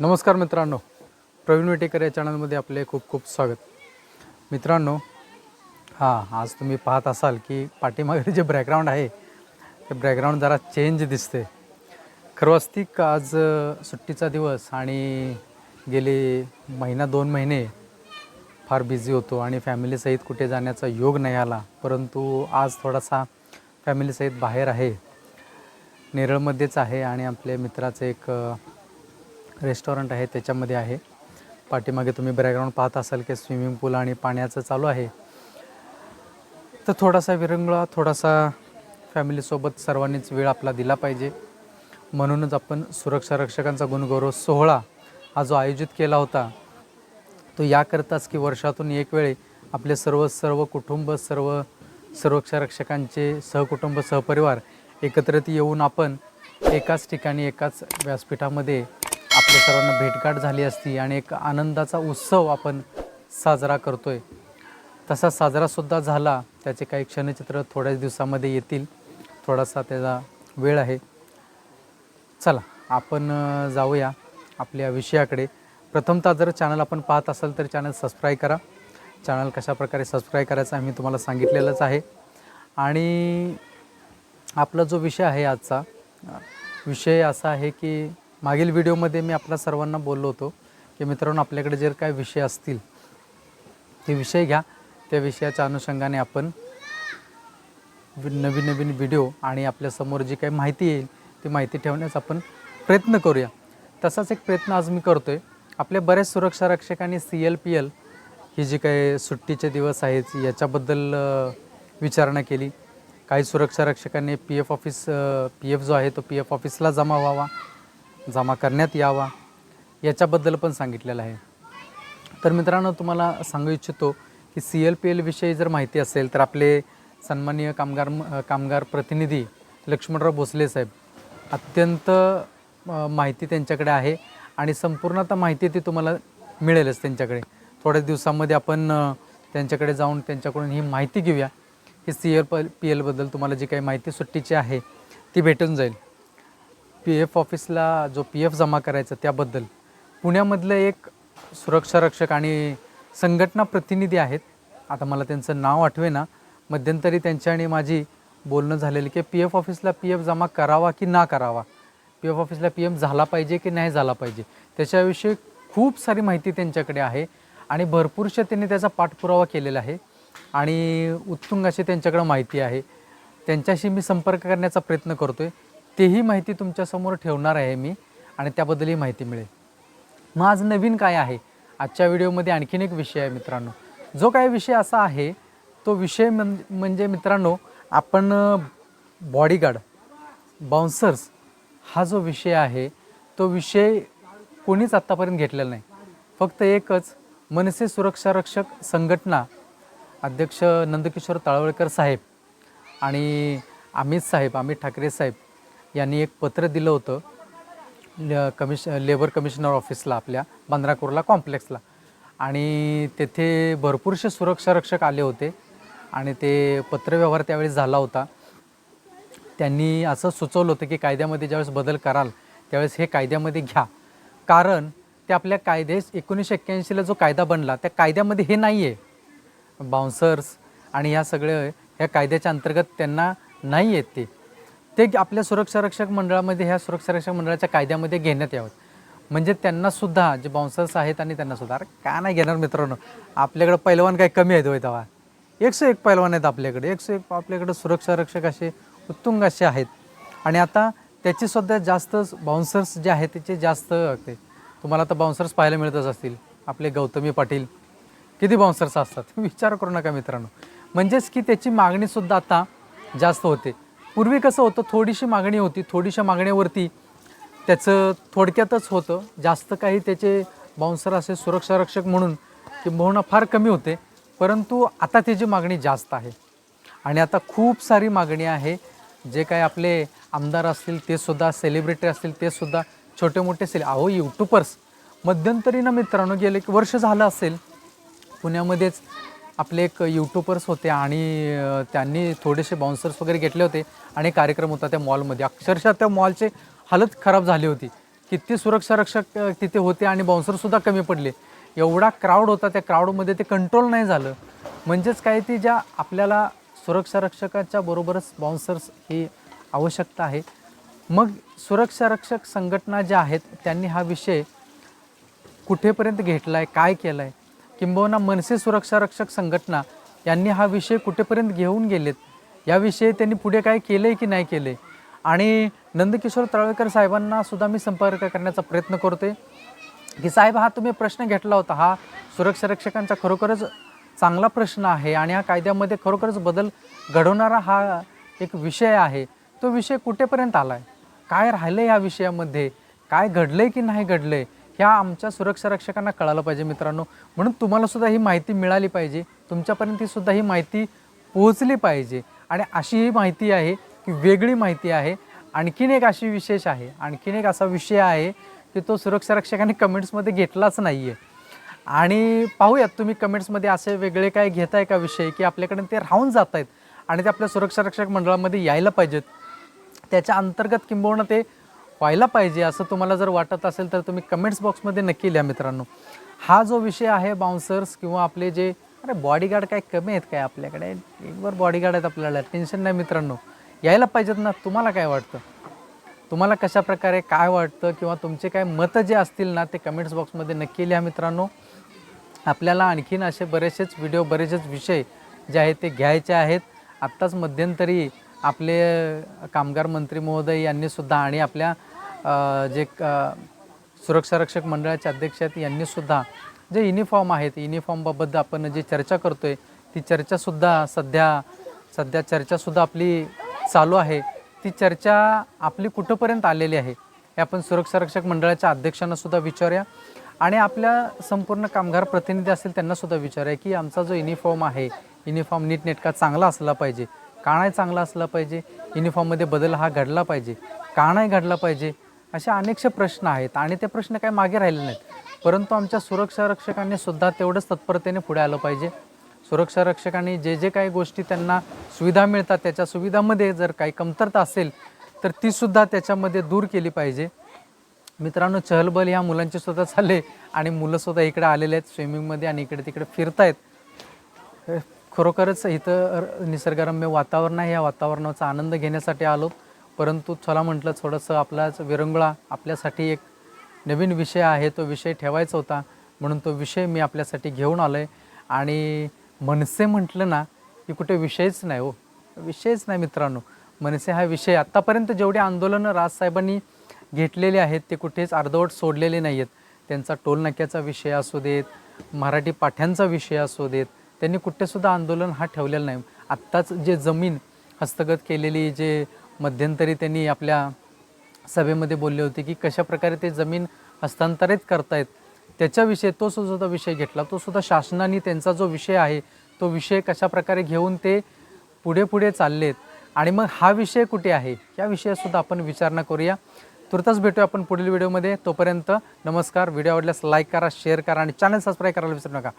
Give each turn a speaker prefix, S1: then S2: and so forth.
S1: नमस्कार मित्रांनो. प्रवीण वेटेकर या चॅनलमध्ये आपले खूप खूप स्वागत. मित्रांनो हां आज तुम्ही पाहत असाल की पाठीमागे जे बॅकग्राऊंड आहे ते बॅकग्राऊंड जरा चेंज दिसते. खरं वास्तिक आज सुट्टीचा दिवस आणि गेले महिना दोन महिने फार बिझी होतो आणि फॅमिलीसहित कुठे जाण्याचा योग नाही आला. परंतु आज थोडासा फॅमिलीसहित बाहेर आहे. नेरळमध्येच आहे आणि आपल्या मित्राचं एक रेस्टॉरंट आहे त्याच्यामध्ये आहे. पाठीमागे तुम्ही बॅकग्राऊंड पाहत असाल की स्विमिंग पूल आणि पाण्याचं चालू आहे. तर थोडासा विरंगुळा थोडासा फॅमिलीसोबत सर्वांनीच वेळ आपला दिला पाहिजे. म्हणूनच आपण सुरक्षा रक्षकांचा गुणगौरव सोहळा हा जो आयोजित केला होता तो याकरताच की वर्षातून एक वेळे आपले सर्व सर्व कुटुंब सर्व सुरक्षा रक्षकांचे सहकुटुंब सहपरिवार एकत्रित येऊन आपण एकाच ठिकाणी एकाच व्यासपीठामध्ये आपल्या सर्वांना भेटगाठ झाली असती आणि एक आनंदाचा उत्सव आपण साजरा करतोय. तसा साजरासुद्धा झाला. त्याचे काही क्षणचित्र थोड्याच दिवसामध्ये येतील. थोडासा त्याचा वेळ आहे. चला आपण जाऊया आपल्या विषयाकडे. प्रथमतः जर चॅनल आपण पाहत असाल तर चॅनल सबस्क्राईब करा. चॅनल कशाप्रकारे सबस्क्राईब करायचं आम्ही मी तुम्हाला सांगितलेलंच आहे. आणि आपला जो विषय आहे आजचा विषय असा आहे की मागील व्हिडिओमध्ये मी आपल्या सर्वांना बोललो होतो की मित्रांनो आपल्याकडे जर काय विषय असतील ते विषय घ्या. त्या विषयाच्या अनुषंगाने आपण वि- नवीन नवीन व्हिडिओ आणि आपल्यासमोर जी काही माहिती येईल ती माहिती ठेवण्याचा आपण प्रयत्न करूया. तसाच एक प्रयत्न आज मी करतो आहे आपल्या बऱ्याच सुरक्षा रक्षकांनी सी एल पी एल ही जी काही सुट्टीचे दिवस आहेत याच्याबद्दल विचारणा केली. काही सुरक्षा रक्षकांनी P F office P F जो आहे तो पी एफ ऑफिसला जमा व्हावा. जमा करण्यात यावा याच्याबद्दल पण सांगितलेलं आहे. तर मित्रांनो तुम्हाला सांगू इच्छितो की सी एल पी एलविषयी जर माहिती असेल तर आपले सन्माननीय कामगार कामगार प्रतिनिधी लक्ष्मणराव भोसले साहेब अत्यंत माहिती त्यांच्याकडे आहे आणि संपूर्णतः माहिती ती तुम्हाला मिळेलच त्यांच्याकडे. थोड्याच दिवसामध्ये आपण त्यांच्याकडे जाऊन त्यांच्याकडून ही माहिती घेऊया. की सी एल पी एलबद्दल तुम्हाला जी काही माहिती सुट्टीची आहे ती भेटून जाईल. पी एफ ऑफिसला जो पी एफ जमा करायचा त्याबद्दल पुण्यामधलं एक सुरक्षा रक्षक आणि संघटना प्रतिनिधी आहेत. आता मला त्यांचं नाव आठवे ना मध्यंतरी त्यांच्या आणि माझी बोलणं झालेलं की पी एफ ऑफिसला पी एफ जमा करावा की ना करावा? पी एफ ऑफिसला पी एफ झाला पाहिजे की नाही झाला पाहिजे? त्याच्याविषयी खूप सारी माहिती त्यांच्याकडे आहे आणि भरपूरशा त्यांनी त्याचा पाठपुरावा केलेला आहे आणि उत्तुंग अशी त्यांच्याकडं माहिती आहे. त्यांच्याशी मी संपर्क करण्याचा प्रयत्न करतो आहे तेही माहिती तुमच्यासमोर ठेवणार आहे मी आणि त्याबद्दलही माहिती मिळेल. मग आज नवीन काय आहे? आजच्या व्हिडिओमध्ये आणखीन एक विषय आहे मित्रांनो. जो काय विषय असा आहे तो विषय म्हण म्हणजे मित्रांनो आपण बॉडीगार्ड बाउन्सर्स हा जो विषय आहे तो विषय कोणीच आत्तापर्यंत घेतलेला नाही. फक्त एकच मनसे सुरक्षा रक्षक संघटना अध्यक्ष नंदकिशोर ताळवळकर साहेब आणि अमित साहेब अमित ठाकरे साहेब यांनी एक पत्र दिलं होतं कमिश लेबर कमिशनर ऑफिसला आपल्या बांद्रा कुर्ला कॉम्प्लेक्सला. आणि तेथे भरपूरसे सुरक्षा रक्षक आले होते आणि ते पत्रव्यवहार त्यावेळेस झाला होता. त्यांनी असं सुचवलं होतं की कायद्यामध्ये ज्यावेळेस बदल कराल त्यावेळेस हे कायद्यामध्ये घ्या. कारण ते आपल्या कायदे एकोणीसशे एक्क्याऐंशीला जो कायदा बनला त्या कायद्यामध्ये हे नाही आहे बाउन्सर्स आणि ह्या सगळे ह्या कायद्याच्या अंतर्गत त्यांना नाही आहेत ते. ते आपल्या सुरक्षा रक्षक मंडळामध्ये ह्या सुरक्षा रक्षक मंडळाच्या कायद्यामध्ये घेण्यात यावं. म्हणजे त्यांनासुद्धा जे बाउन्सर्स आहेत आणि त्यांनासुद्धा अरे का नाही घेणार मित्रांनो? आपल्याकडं पैलवान काही कमी आहेत होय तेव्हा. एकशे एक पैलवान आहेत आपल्याकडे. एकशे एक आपल्याकडे सुरक्षा रक्षक असे उत्तुंग असे आहेत. आणि आता त्याचे सुद्धा जास्त बाउन्सर्स जे आहेत त्याचे जास्त ते तुम्हाला आता बाउन्सर्स पाहायला मिळतच असतील. आपले गौतमी पाटील किती बाउन्सर्स असतात? विचार करू नका मित्रांनो. म्हणजेच की त्याची मागणीसुद्धा आता जास्त होते. पूर्वी कसं होतं थोडीशी मागणी होती थोडीशा मागणीवरती त्याचं थोडक्यातच होतं. जास्त काही त्याचे बाउन्सर असे सुरक्षारक्षक म्हणून किंबहुना फार कमी होते. परंतु आता त्याची मागणी जास्त आहे आणि आता खूप सारी मागणी आहे. जे काय आपले आमदार असतील ते सुद्धा सेलिब्रिटी असतील ते सुद्धा छोटे मोठे सेल अहो यूट्यूबर्स मध्यंतरी ना मित्रांनो गेले एक वर्ष झालं असेल. पुण्यामध्येच आपले एक यूट्यूबर्स होते आणि त्यांनी थोडेसे बाउन्सर्स वगैरे घेतले होते आणि कार्यक्रम होता त्या मॉलमध्ये अक्षरशः त्या मॉलचे हालत खराब झाली होती. किती सुरक्षा रक्षक तिथे होते आणि बाउन्सरसुद्धा कमी पडले. एवढा क्राऊड होता त्या क्राऊडमध्ये ते कंट्रोल नाही झालं. म्हणजेच काय ती ज्या आपल्याला सुरक्षा रक्षकाच्या बरोबरच बाउन्सर्स ही आवश्यकता आहे. मग सुरक्षा रक्षक संघटना ज्या आहेत त्यांनी हा विषय कुठेपर्यंत घेतला आहे काय केलं आहे किंबहुना मनसे सुरक्षा रक्षक संघटना यांनी हा विषय कुठेपर्यंत घेऊन गेलेत? याविषयी त्यांनी पुढे काय केलं आहे की नाही केलं आहे आणि नंदकिशोर तळवेकर साहेबांना सुद्धा मी संपर्क करण्याचा प्रयत्न करते की साहेब हा तुम्ही प्रश्न घेतला होता. हा सुरक्षा रक्षकांचा खरोखरच चांगला प्रश्न आहे आणि हा कायद्यामध्ये खरोखरच बदल घडवणारा हा एक विषय आहे. तो विषय कुठेपर्यंत आला आहे काय राहिलं या विषयामध्ये? काय घडलं आहे की नाही घडलं आहे ह्या आमच्या सुरक्षा रक्षकांना कळालं पाहिजे मित्रांनो. म्हणून तुम्हाला सुद्धा ही माहिती मिळाली पाहिजे. तुमच्यापर्यंत ही सुद्धा ही माहिती पोहोचली पाहिजे. आणि अशी ही माहिती आहे की वेगळी माहिती आहे. आणखीन एक अशी विशेष आहे. आणखीन एक असा विषय आहे की तो सुरक्षा रक्षकांनी कमेंट्समध्ये घेतलाच नाही आहे आणि पाहूयात तुम्ही कमेंट्समध्ये असे वेगळे काय घेताय का विषय की आपल्याकडे ते राहून जात आहेत आणि ते आपल्या सुरक्षा रक्षक मंडळामध्ये यायला पाहिजेत. त्याच्या अंतर्गत किंबहुना ते व्हायला पाहिजे असं तुम्हाला जर वाटत असेल तर तुम्ही कमेंट्स बॉक्समध्ये नक्की लिहा मित्रांनो. हा जो विषय आहे बाउन्सर्स किंवा आपले जे अरे बॉडीगार्ड काय कमी आहेत काय आपल्याकडे? एकवर बॉडीगार्ड आहेत आपल्याला टेन्शन नाही मित्रांनो. यायला पाहिजेत ना तुम्हाला काय वाटतं? तुम्हाला कशा प्रकारे काय वाटतं किंवा तुमचे काय मतं जे असतील ना ते कमेंट्स बॉक्समध्ये नक्की लिहा मित्रांनो. आपल्याला आणखीन असे बरेचसेच व्हिडिओ बरेचसेच विषय जे आहेत ते घ्यायचे आहेत. आत्ताच मध्यंतरी आपले कामगार मंत्री महोदय यांनी सुद्धा आणि आपल्या जे क- सुरक्षा रक्षक मंडळाचे अध्यक्ष आहेत यांनी सुद्धा जे युनिफॉर्म आहेत युनिफॉर्मबाबत आपण जी चर्चा करतो आहे ती चर्चासुद्धा सध्या सध्या चर्चासुद्धा आपली चालू आहे. ती चर्चा आपली कुठंपर्यंत आलेली आहे हे आपण सुरक्षा रक्षक मंडळाच्या अध्यक्षांनासुद्धा विचारूया. आणि आपल्या संपूर्ण कामगार प्रतिनिधी असतील त्यांनासुद्धा विचारूया की आमचा जो युनिफॉर्म आहे युनिफॉर्म नीटनेटका चांगला असला पाहिजे. का नाही चांगला असला पाहिजे युनिफॉर्ममध्ये बदल हा घडला पाहिजे का नाही घडला पाहिजे असे अनेकशे प्रश्न आहेत आणि ते प्रश्न काही मागे राहिले नाहीत. परंतु आमच्या सुरक्षा रक्षकांनी सुद्धा तेवढंच तत्परतेने पुढे आलं पाहिजे. सुरक्षा रक्षकांनी जे जे काही गोष्टी त्यांना सुविधा मिळतात त्याच्या सुविधामध्ये जर काही कमतरता असेल तर तीसुद्धा त्याच्यामध्ये दूर केली पाहिजे. मित्रांनो चहलबल ह्या मुलांचे सुद्धा चालले आणि मुलं सुद्धा इकडे आलेले आहेत स्विमिंगमध्ये आणि इकडे तिकडे फिरतायत. आहेत खरोखरच इथं निसर्गरम्य वातावरण आहे. या वातावरणाचा आनंद घेण्यासाठी आलो. परंतु चला म्हटलं थोडंसं आपलाच विरंगुळा आपल्यासाठी एक नवीन विषय आहे. तो विषय ठेवायचा होता. म्हणून तो विषय मी आपल्यासाठी घेऊन आलो आहे आणि मनसे म्हटलं ना की कुठे विषयच नाही हो. विषयच नाही मित्रांनो. मनसे हा विषय आत्तापर्यंत जेवढे आंदोलनं राजसाहेबांनी घेतलेले आहेत ते कुठेच अर्धवट सोडलेले नाही आहेत त्यांचा टोलनाक्याचा विषय असू देत मराठी पाठ्यांचा विषय असू देत त्यांनी कुठेसुद्धा आंदोलन हा ठेवलेला नाही. आत्ताच जे जमीन हस्तगत केलेली जे मध्यंतरी त्यांनी आपल्या सभेमध्ये बोलले होते की कशा प्रकारे ते जमीन हस्तांतरित करतायत त्याच्याविषयी तो सुद्धा विषय घेतला. तो सुद्धा शासनाने त्यांचा जो विषय आहे तो विषय कशा प्रकारे घेऊन ते पुढे पुढे चाललेत आणि मग हा विषय कुठे आहे या विषयासुद्धा आपण विचारणा करूया. तुर्तास भेटूया आपण पुढील व्हिडिओमध्ये. तोपर्यंत नमस्कार. व्हिडिओ आवडल्यास लाईक करा शेअर करा आणि चॅनल सबस्क्राईब करायला विसरू नका.